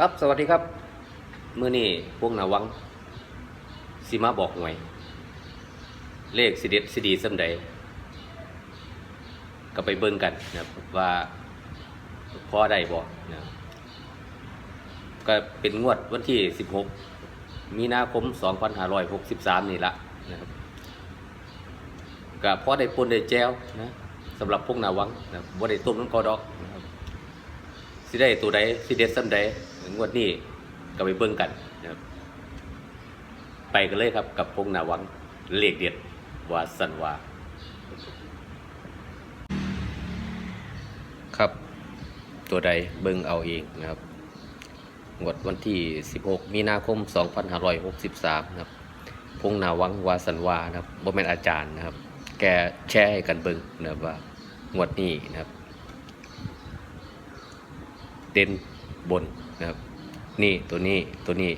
ครับสวัสดีครับ มือนี่พวกนาวังสิมาบอกหวย เลขสิเด็ดสิดีสำใดก็ไปเบิ่งกันนะครับว่าพอได้บอกนะก็เป็นงวดวันที่ 16 มีนาคม 2563 นี่ละนะครับก็พอได้ปนได้แจวนะสำหรับพวกนาวังนะครับบ่ได้ต้มน้ำกอดอกน สิได้ตัวใดสิเด็ดซ้ำใดงวดนี้ก็ไปเบิ่งกันนะครับ ไปกันเลยครับกับพงนาวังเลขเด็ดวาสันวา ครับ ตัวใดเบิ่งเอาเองนะครับงวดวันที่ 16 มีนาคม 2563 นะครับ พงนาวังวาสันวานะครับบ่แม่นอาจารย์นะครับ แกแชร์ให้กันเบิ่งนะครับว่างวดนี้นะครับ เด่นบนนะครับ นี่ตัวนี้ตัวนี้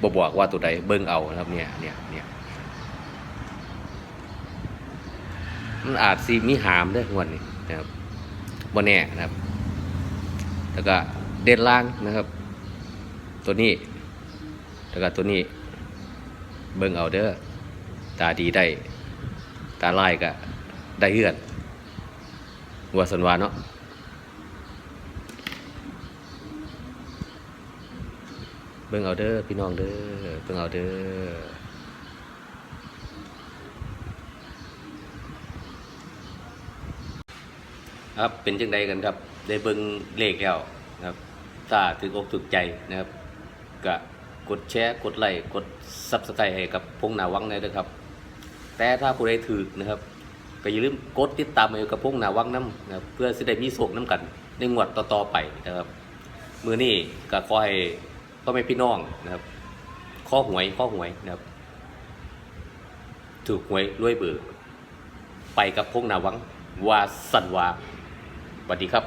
บบอกว่าตัวใดเบิ้งเอานะครับเนี่ยเนี่ยเนี่ยมันอาจสีมีหามได้วยงวดนี้นะครับบนแน่นะครับ แล้วก็เด่นล่างนะครับ ตัวนี้ แล้วก็ตัวนี้ เบิ้งเอาเด้อตาดีได้ ตาไล่ก็ได้เฮือนวัวสันวาเนาะ เบิ่งเอาเด้อพี่น้องเด้อเบิ่งเอาเด้อครับเป็นจังใดกันครับ ได้เบิ่งเลขแล้วนะครับถ้าถึงอกถึกใจนะครับก็กดแชร์กดไลค์กดซับสไครต์ให้กับพงหนาวังเลยนะครับ แต่ถ้าผู้ใดถือนะครับก็อย่าลืมกดติดตามให้กับพงหนาวังน้ำนะครับเพื่อสิได้มีโศกน้ำกันในงวดต่อๆไปนะครับ มือนี้ก็ขอให้ พ่อแม่พี่น้องนะครับ ข้อหวยข้อหวยนะครับ ถูกหวยรวยเบิกไปกับพงนาวังวาสันวาสวัสดีครับ